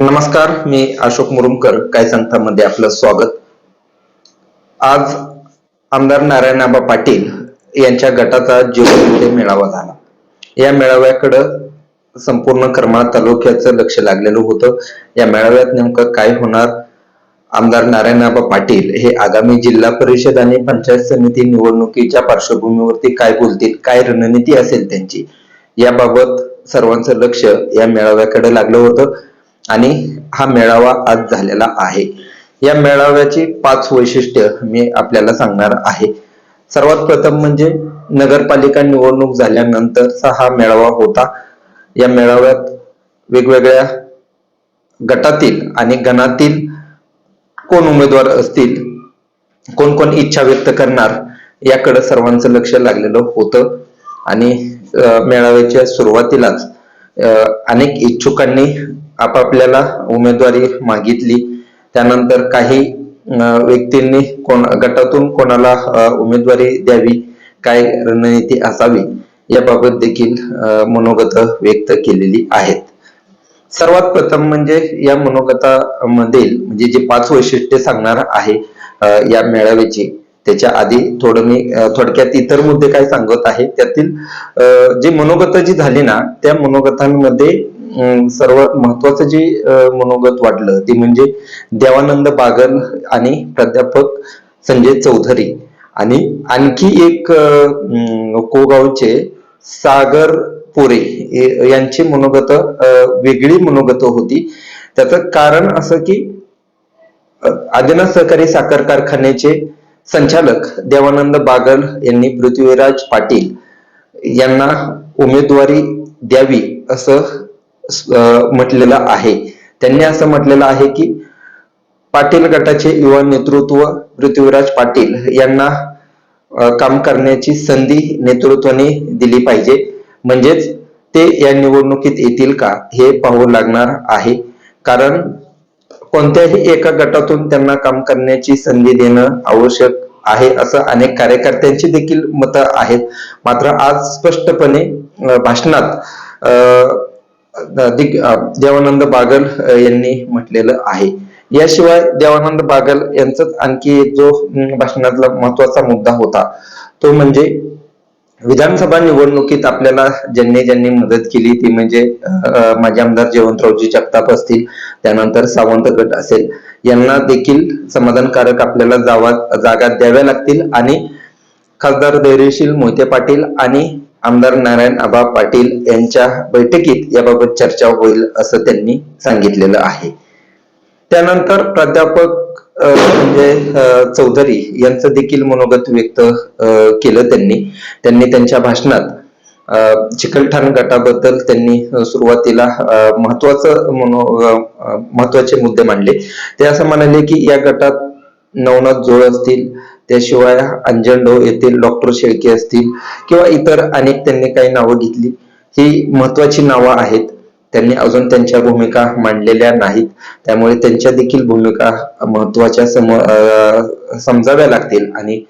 नमस्कार मी अशोक मुरुमकर काय सांगता मध्ये आपलं स्वागत. आज आमदार नारायणाबा पाटील यांच्या गटाचा जीवनमध्ये मेळावा झाला. या मेळाव्याकडं संपूर्ण करमाळ तालुक्याचं लक्ष लागलेलं होतं. या मेळाव्यात नेमकं काय होणार? आमदार नारायणबा पाटील हे आगामी जिल्हा परिषद आणि पंचायत समिती निवडणुकीच्या पार्श्वभूमीवरती काय बोलतील काय रणनीती असेल त्यांची याबाबत सर्वांचं लक्ष या मेळाव्याकडे लागलं होतं. आणि हा मेळावा आज झालेला आहे. या मेळाव्याची पाच वैशिष्ट्य मी आपल्याला सांगणार आहे. सर्वात प्रथम म्हणजे नगरपालिका निवडणूक झाल्यानंतरचा हा मेळावा होता. या मेळाव्यात वेगवेगळ्या गटातील आणि गणातील कोण उमेदवार असतील कोण कोण इच्छा व्यक्त करणार याकडे सर्वांचं लक्ष लागलेलं होतं. आणि मेळाव्याच्या सुरुवातीलाच अनेक इच्छुकांनी आपापल्याला उमेदवारी मागितली. त्यानंतर काही व्यक्तींनी कोण गटातून कोणाला उमेदवारी द्यावी काय रणनीती असावी याबाबत देखील मनोगत व्यक्त केलेली आहेत. सर्वात प्रथम म्हणजे या मनोगतामधील म्हणजे जे पाच वैशिष्ट्ये सांगणार आहे या मेळाव्याची त्याच्या आधी थोडं मी थोडक्यात इतर मुद्दे काय सांगत आहे त्यातील जी मनोगत जी झाली ना त्या मनोगतांमध्ये सर्वात महत्वाचं जे मनोगत वाटलं ते म्हणजे देवानंद बागल आणि प्राध्यापक संजय चौधरी आणि आणखी एक कोगावचे सागर पुरे यांची मनोगत वेगळी मनोगत होती. त्याचं कारण असं की अं, आदिनाथ सहकारी साखर कारखान्याचे संचालक देवानंद बागल यांनी पृथ्वीराज पाटील यांना उमेदवारी द्यावी असं म्हटलेलं आहे. त्यांनी असं म्हटलेलं आहे की पाटील गटाचे युवा नेतृत्व पृथ्वीराज पाटील यांना काम करण्याची संधी नेतृत्वाने दिली पाहिजे. म्हणजेच ते या निवडणुकीत येतील का हे पाहू लागणार आहे. कारण कोणत्याही एका गटातून त्यांना काम करण्याची संधी देणं आवश्यक आहे असं अनेक कार्यकर्त्यांची देखील मतं आहेत. मात्र आज स्पष्टपणे भाषणात अं, देवानंद बागल यांनी म्हटलेलं आहे. याशिवाय देवानंद बागल यांचाच आणखी एक जो भाषणातला महत्त्वाचा मुद्दा होता तो म्हणजे विधानसभा निवडणुकीत आपल्याला ज्यांनी ज्यांनी मदत केली ती म्हणजे अं, माजी आमदार जयवंतरावजी जगताप असतील त्यानंतर सावंत गट असेल. यांना देखील समाधानकारक आपल्याला जावा जागा द्याव्या लागतील आणि खासदार धैर्यशील मोहिते पाटील आणि आमदार नारायण आबा पाटील यांच्या बैठकीत याबाबत चर्चा होईल असं त्यांनी सांगितलेलं आहे. त्यानंतर प्राध्यापक संजय म्हणजे, चौधरी यांचं देखील मनोगत व्यक्त केलं त्यांनी. त्यांनी त्यांच्या भाषणात चिकलठाण गटाबद्दल त्यांनी सुरुवातीला महत्वाचं मनो महत्त्वाचे मुद्दे मांडले. ते असं म्हणाले की या गटात नवनाथ जोळ असतील त्याशिवाय अंजनडो येथील डॉक्टर शेळके असतील किंवा इतर अनेक त्यांनी काही नावं घेतली ही महत्वाची नावं आहेत. त्यांनी अजून त्यांच्या भूमिका मांडलेल्या नाहीत. त्यामुळे त्यांच्या देखील भूमिका महत्त्वाच्या सम समजाव्या लागतील आणि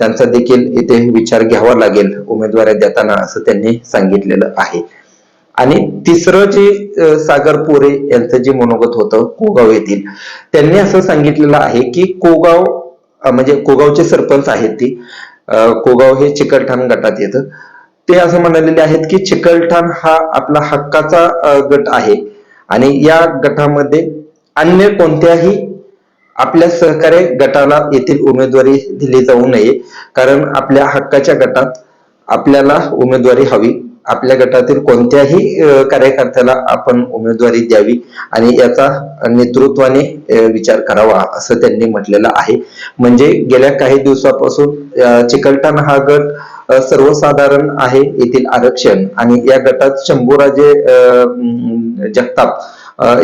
त्यांचा देखील इथे विचार घ्यावा लागेल उमेदवारी देताना असं त्यांनी सांगितलेलं आहे. आणि तिसरं जे सागर पोरे यांचं जे मनोगत होतं कोगाव येथील त्यांनी असं सांगितलेलं आहे की कोगाव म्हणजे कोगावचे सरपंच आहेत ती. कोगाव हे चिकलठाण गटात येतं. ते असं म्हणालेले आहेत की चिकलठाण हा आपला हक्काचा गट आहे. आणि या गटामध्ये अन्य कोणत्याही आपल्या सहकार्य गटाला येथील उमेदवारी दिली जाऊ नये. कारण आपल्या हक्काच्या गटात आपल्याला उमेदवारी हवी. आपल्या गटातील कोणत्याही कार्यकर्त्याला आपण उमेदवारी द्यावी आणि याचा नेतृत्वाने विचार करावा असं त्यांनी म्हटलेलं आहे. म्हणजे गेल्या काही दिवसापासून अं, चिकलठाण हा गट सर्वसाधारण आहे येथील आरक्षण. आणि या गटात शंभूराजे अं, जगताप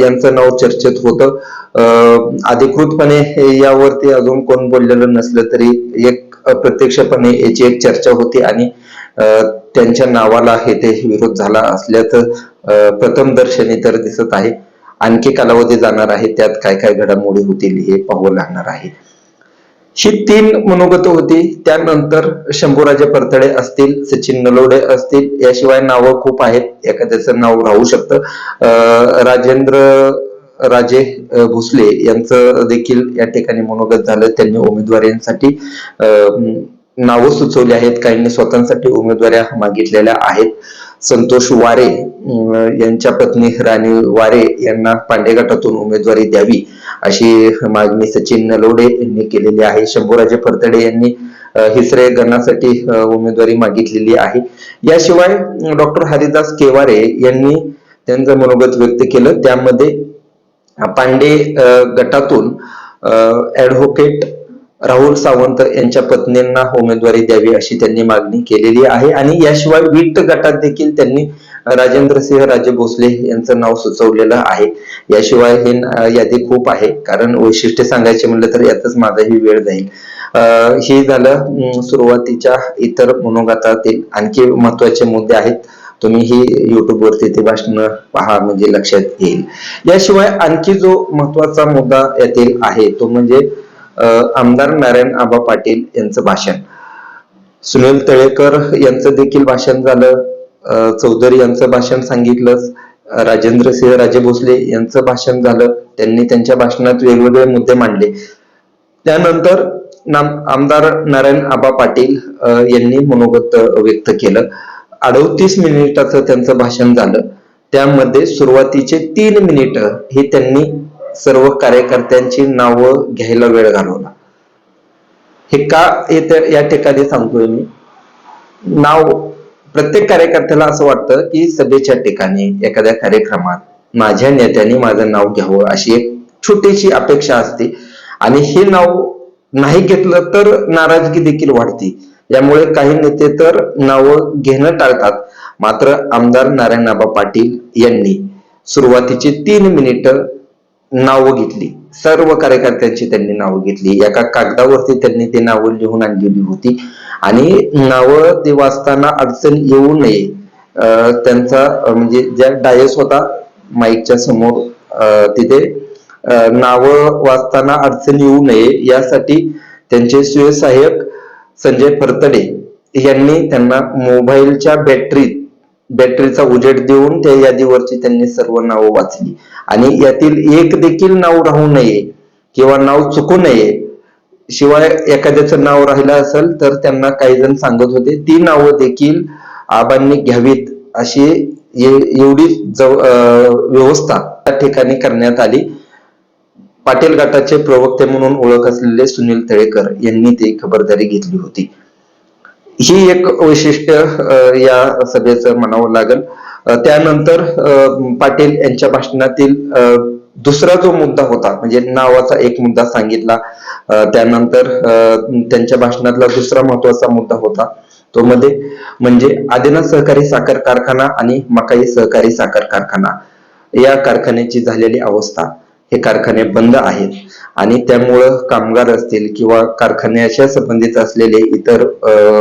यांचं नाव चर्चेत होतं. अं, अधिकृतपणे यावरती अजून कोण बोललेलं नसलं तरी एक अप्रत्यक्षपणे याची एक चर्चा होती आणि त्यांच्या नावाला हे ते विरोध झाला असल्याचं प्रथम दर्शनी तर दिसत आहे. आणखी कालावधी जाणार आहे त्यात काय काय घडामोडी होतील हे पाहावं लागणार आहे. ही तीन मनोगत होती. त्यानंतर शंभूराजे परतडे असतील सचिन नलोडे असतील याशिवाय नावं खूप आहेत. एखाद्याचं नाव राहू शकतं. अं, राजेंद्र राजे भोसले यांचं देखील या ठिकाणी मनोगत झालं. त्यांनी उमेदवारांसाठी नावं सुचवली आहेत. काहींनी स्वतःसाठी उमेदवाऱ्या मागितलेल्या आहेत. संतोष वारे यांच्या पत्नी राणी वारे यांना पांडे गटातून उमेदवारी द्यावी अशी मागणी सचिन नलोडे यांनी केलेली आहे. शंभूराजे फरतडे यांनी हिसरे गणासाठी उमेदवारी मागितलेली आहे. याशिवाय डॉक्टर हरिदास केवारे यांनी त्यांचं मनोगत व्यक्त केलं. त्यामध्ये पांडे गटातून ऍडव्होकेट राहुल सावंत यांच्या पत्नींना उमेदवारी द्यावी अशी त्यांनी मागणी केलेली आहे. आणि याशिवाय वीट गटात देखील त्यांनी राजेंद्र सिंह राजे भोसले यांचं नाव सुचवलेलं आहे. याशिवाय हे यादी खूप आहे. कारण वैशिष्ट्य सांगायचे म्हणलं तर यातच माझाही वेळ जाईल. हे झालं सुरुवातीच्या इतर मनोगतातील आणखी महत्त्वाचे मुद्दे आहेत. तुम्ही ही युट्यूब वरती ते भाषण पहा म्हणजे लक्षात येईल. याशिवाय आणखी जो महत्त्वाचा मुद्दा यातील आहे तो म्हणजे आमदार नारायण आबा पाटील यांचं भाषण. सुनील तळेकर यांचं देखील भाषण झालं चौधरी यांचं भाषण सांगितलं राजेंद्र सिंह राजे भोसले यांचं भाषण झालं त्यांनी त्यांच्या भाषणात वेगवेगळे मुद्दे मांडले. त्यानंतर नाम आमदार नारायण आबा पाटील यांनी मनोगत व्यक्त केलं. अडवतीस मिनिटाचं त्यांचं भाषण झालं. त्यामध्ये सुरुवातीचे तीन मिनिट हे त्यांनी सर्व कार्यकर्त्यांची नावं घ्यायला वेळ घालवला. हे का हे या ठिकाणी सांगतोय मी. नाव प्रत्येक कार्यकर्त्याला असं वाटतं की सभेच्या ठिकाणी एखाद्या कार्यक्रमात माझ्या नेत्याने माझं नाव घ्यावं अशी एक छोटीशी अपेक्षा असते. आणि हे नाव नाही घेतलं तर नाराजगी देखील वाढते. यामुळे काही नेते तर नावं घेणं टाळतात. मात्र आमदार नारायणआबा पाटील यांनी सुरुवातीची तीन मिनिट नावं घेतली. सर्व कार्यकर्त्यांची त्यांनी नावं घेतली. एका कागदावरती त्यांनी ते नावं लिहून आणलेली होती. आणि नावं ते वाचताना अडचण येऊ नये अं, त्यांचा म्हणजे ज्या डायस होता माईकच्या समोर तिथे नावं वाचताना अडचण येऊ नये. यासाठी त्यांचे स्वयंसहाय्यक संजय फरतडे यांनी त्यांना मोबाईलच्या बॅटरीत बॅटरीचा उजेड देऊन त्या यादीवरची त्यांनी सर्व नावं वाचली. आणि यातील एक देखील नाव राहू नये किंवा नाव चुकू नये शिवाय एखाद्याचं नाव राहिलं असेल तर त्यांना काही जण सांगत होते ती नावं देखील आबांनी घ्यावीत अशी एवढी जव- व्यवस्था त्या ठिकाणी करण्यात आली. पाटील गटाचे प्रवक्ते म्हणून ओळख असलेले सुनील तळेकर यांनी ती खबरदारी घेतली होती. ही एक वैशिष्ट्य या सभेचं म्हणावं लागेल. त्यानंतर पाटील यांच्या भाषणातील दुसरा जो मुद्दा होता म्हणजे नावाचा एक मुद्दा सांगितला त्यानंतर त्यांच्या भाषणातला दुसरा महत्त्वाचा मुद्दा होता तो मध्ये म्हणजे आदिनाथ सहकारी साखर कारखाना आणि मकाई सहकारी साखर कारखाना या कारखान्याची झालेली अवस्था. हे कारखाने बंद आहेत. आणि त्यामुळं कामगार असतील किंवा कारखान्याच्या संबंधित असलेले इतर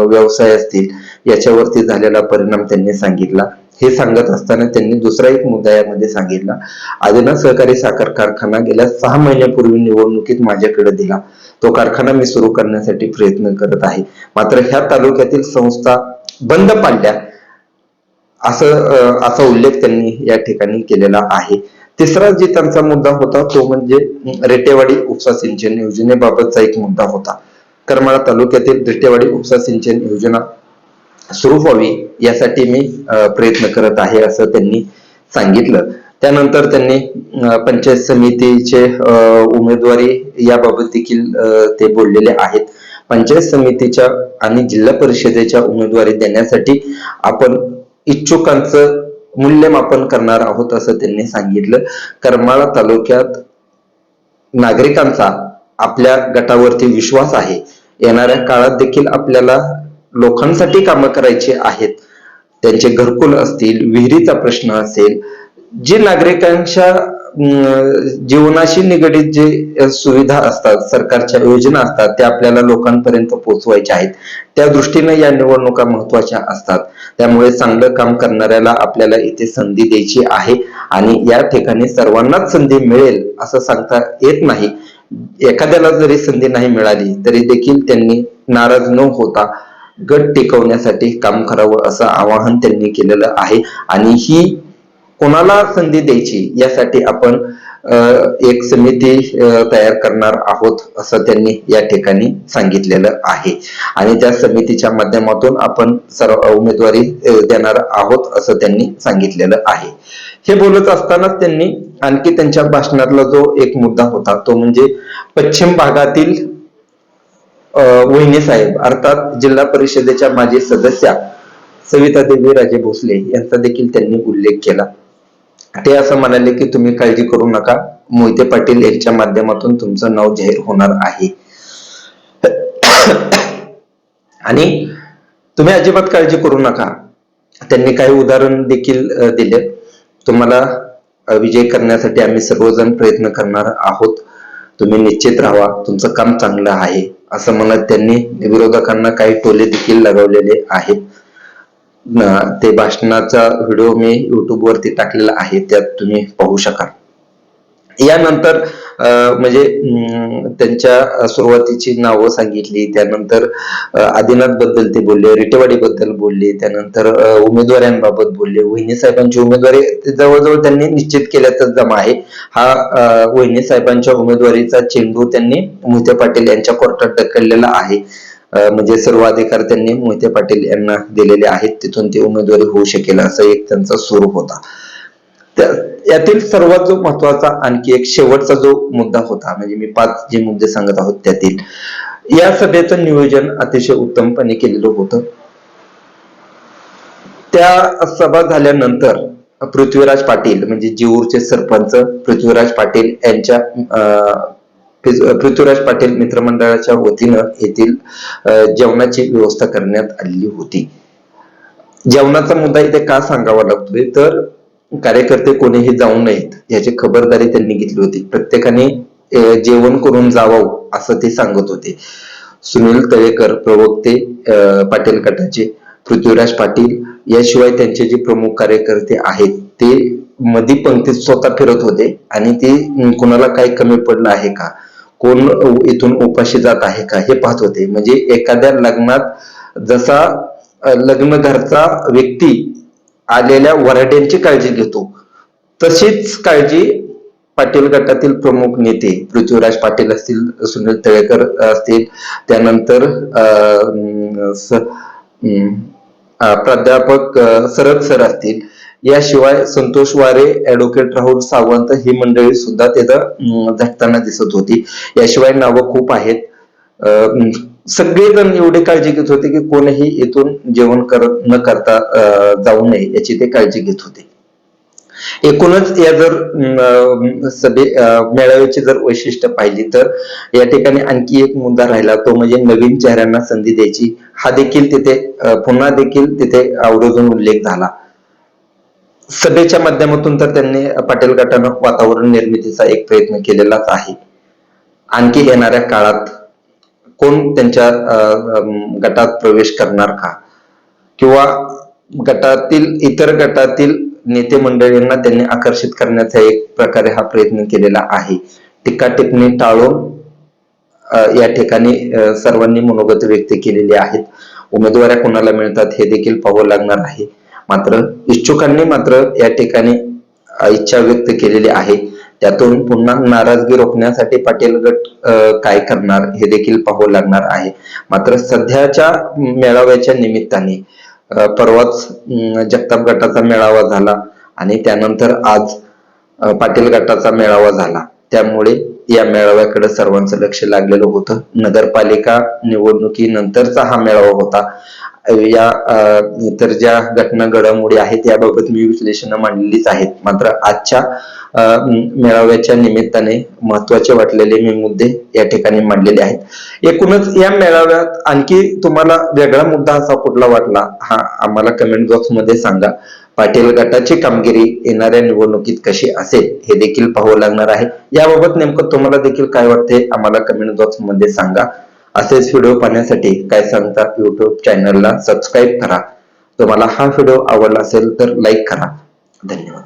व्यवसाय असतील याच्यावरती झालेला परिणाम त्यांनी सांगितला. हे सांगत असताना त्यांनी दुसरा एक मुद्दा यामध्ये सांगितला. आदिना सहकारी साखर कारखाना गेल्या सहा महिन्यापूर्वी निवडणुकीत माझ्याकडे दिला. तो कारखाना मी सुरू करण्यासाठी प्रयत्न करत आहे. मात्र ह्या तालुक्यातील संस्था बंद पाडल्या. असं असा उल्लेख त्यांनी या ठिकाणी केलेला आहे. तिसरा जे त्यांचा मुद्दा होता तो म्हणजे रेटेवाडी उपसा सिंचन योजनेबाबतचा एक मुद्दा होता. करमाळा तालुक्यातील रेटेवाडी उपसा सिंचन योजना सुरू व्हावी यासाठी मी प्रयत्न करत आहे असं त्यांनी सांगितलं. त्यानंतर त्यांनी पंचायत समितीचे उमेदवारी याबाबत देखील ते बोललेले आहेत. पंचायत समितीच्या आणि जिल्हा परिषदेच्या उमेदवारी देण्यासाठी आपण इच्छुकांचं मूल्यमापन करणार आहोत असं त्यांनी सांगितलं. करमाळा तालुक्यात नागरिकांचा आपल्या गटावरती विश्वास आहे. येणाऱ्या काळात देखील आपल्याला लोकांसाठी कामं करायची आहेत. त्यांचे घरकुल असतील विहिरीचा प्रश्न असेल जे नागरिकांच्या जीवनाशी निगडीत जे सुविधा असतात सरकारच्या योजना असतात त्या आपल्याला लोकांपर्यंत पोहोचवायच्या आहेत. त्या दृष्टीने या निवडणुका महत्त्वाच्या असतात. त्यामुळे चांगलं काम करणाऱ्याला आपल्याला इथे संधी द्यायची आहे आणि या ठिकाणी सर्वांनाच संधी मिळेल असं सांगता येत नाही. एखाद्याला जरी संधी नाही मिळाली तरी देखील त्यांनी नाराज न होता गट टिकवण्यासाठी काम करावं असं आवाहन त्यांनी केलेलं आहे. आणि ही कोणाला संधी द्यायची यासाठी आपण एक समिती तयार करणार आहोत असं त्यांनी या ठिकाणी सांगितलेलं आहे. आणि त्या समितीच्या माध्यमातून आपण सर्व उमेदवारी देणार आहोत असं त्यांनी सांगितलेलं आहे. हे बोलत असतानाच त्यांनी आणखी त्यांच्या भाषणातला जो एक मुद्दा होता तो म्हणजे पश्चिम भागातील वहिनी साहेब अर्थात जिल्हा परिषदेच्या माजी सदस्या सविता देवी राजे भोसले यांचा देखील त्यांनी उल्लेख केला. ते असं म्हणाले की तुम्ही काळजी करू नका. मोहिते पाटील यांच्या माध्यमातून तुमचं नाव जाहीर होणार आहे. आणि तुम्ही अजिबात काळजी करू नका. त्यांनी काही उदाहरण देखील दिले. तुम्हाला विजय करण्यासाठी आम्ही सर्वजण प्रयत्न करणार आहोत. तुम्ही निश्चित राहा तुमचं काम चांगलं आहे. असं म्हणत त्यांनी विरोधकांना काही टोले देखील लगावलेले आहेत. ते भाषणाचा व्हिडिओ मी युट्यूब वरती टाकलेला आहे त्यात तुम्ही पाहू शकाल. यानंतर म्हणजे त्यांच्या सुरुवातीची नावं सांगितली त्यानंतर आदिनाथबद्दल ते बोलले रिटेवाडी बद्दल बोलले त्यानंतर उमेदवारांबाबत बोलले वहिनी साहेबांची उमेदवारी जवळजवळ त्यांनी निश्चित केल्याचा जमा आहे. हा वहिनी साहेबांच्या उमेदवारीचा चेंडू त्यांनी मोहिते पाटील यांच्या कोर्टात ढकललेला आहे. म्हणजे सर्व अधिकार त्यांनी मोहिते पाटील यांना दिलेले आहेत तिथून ती उमेदवारी होऊ शकेल असं एक त्यांचा स्वरूप होता. यातील सर्वात जो महत्त्वाचा आणखी एक शेवटचा जो मुद्दा होता म्हणजे मी पाच जे मुद्दे सांगत आहोत त्यातील. या सभेचं नियोजन अतिशय उत्तमपणे केलेलं होतं. त्या सभा झाल्यानंतर पृथ्वीराज पाटील म्हणजे जिऊरचे सरपंच पृथ्वीराज पाटील यांच्या अं, पृथ्वीराज पाटील मित्रमंडळाच्या वतीनं येथील जेवणाची व्यवस्था करण्यात आलेली होती. जेवणाचा मुद्दा इथे का सांगावा लागतोय? तर कार्यकर्ते कोणीही जाऊ नयेत याची खबरदारी त्यांनी घेतली होती. प्रत्येकाने जेवण करून जावं असं ते सांगत होते. सुनील तळेकर प्रवक्ते अं, पाटील गटाचे पृथ्वीराज पाटील याशिवाय त्यांचे जे प्रमुख कार्यकर्ते आहेत ते मधी पंक्तीत स्वतः फिरत होते आणि ते कुणाला कोणाला काही कमी पडलं आहे का? कोण इथून उपाशी जात आहे का हे पाहत होते. म्हणजे एखाद्या लग्नात जसा लग्नधरचा व्यक्ती आलेल्या वराड्यांची काळजी घेतो तशीच काळजी पाटील गटातील प्रमुख नेते पृथ्वीराज पाटील असतील सुनील तळेकर असतील त्यानंतर प्राध्यापक अं, सरद सर असतील याशिवाय संतोष वारे ऍडव्होकेट राहुल सावंत ही मंडळी सुद्धा तिथं झटताना दिसत होती. याशिवाय नावं खूप आहेत. अं, सगळेजण एवढे काळजी घेत होते की कोणीही इथून जेवण करत न करता जाऊ नये याची ते काळजी घेत होते. एकूणच या जर सभे मेळाव्याची जर वैशिष्ट्य पाहिली तर या ठिकाणी आणखी एक मुद्दा राहिला तो म्हणजे नवीन चेहऱ्यांना संधी द्यायची. हा देखील तिथे पुन्हा देखील तिथे आवर्जून उल्लेख झाला. सभेच्या माध्यमातून तर त्यांनी पाटील गटानं वातावरण निर्मितीचा एक प्रयत्न केलेलाच आहे. आणखी येणाऱ्या काळात कोण त्यांच्या गटात प्रवेश करणार का? किंवा गटातील इतर गटातील नेते मंडळींना त्यांनी आकर्षित करण्याचा एक प्रकारे हा प्रयत्न केलेला आहे. टीका टिप्पणी टाळून या ठिकाणी सर्वांनी मनोगत व्यक्त केलेली आहेत. उमेदवाऱ्या कोणाला मिळतात हे देखील पाहावं लागणार आहे. मात्र इच्छुकांनी मात्र या ठिकाणी इच्छा व्यक्त केलेली आहे. त्यातून पुन्हा नाराजगी रोखण्यासाठी पाटील गट काय करणार हे देखील पाहू लागणार आहे. मात्र सध्याच्या मेळाव्याच्या निमित्ताने परवाच जगताप गटाचा मेळावा झाला आणि त्यानंतर आज पाटील गटाचा मेळावा झाला. त्यामुळे या मेळाव्याकडे सर्वांचं लक्ष लागलेलं होतं. नगरपालिका निवडणुकीनंतरचा हा मेळावा होता. या इतर ज्या घटना घडामोडी आहेत याबाबत मी विश्लेषण मांडलेलीच आहेत. मात्र आजच्या मेळाव्याच्या निमित्ताने महत्त्वाचे वाटलेले मी मुद्दे या ठिकाणी मांडलेले आहेत. एकूणच या मेळाव्यात आणखी तुम्हाला वेगळा मुद्दा असा कुठला वाटला? हा आम्हाला कमेंट बॉक्समध्ये सांगा. पाटील गटाची कामगिरी येणाऱ्या निवडणुकीत कशी असेल हे देखील पाहावं लागणार आहे. याबाबत नेमकं तुम्हाला देखील काय वाटते आम्हाला कमेंट बॉक्समध्ये सांगा. असेच व्हिडिओ पाहण्यासाठी काय सांगता युट्यूब चॅनलला सबस्क्राईब करा. तुम्हाला हा व्हिडिओ आवडला असेल तर लाईक करा. धन्यवाद.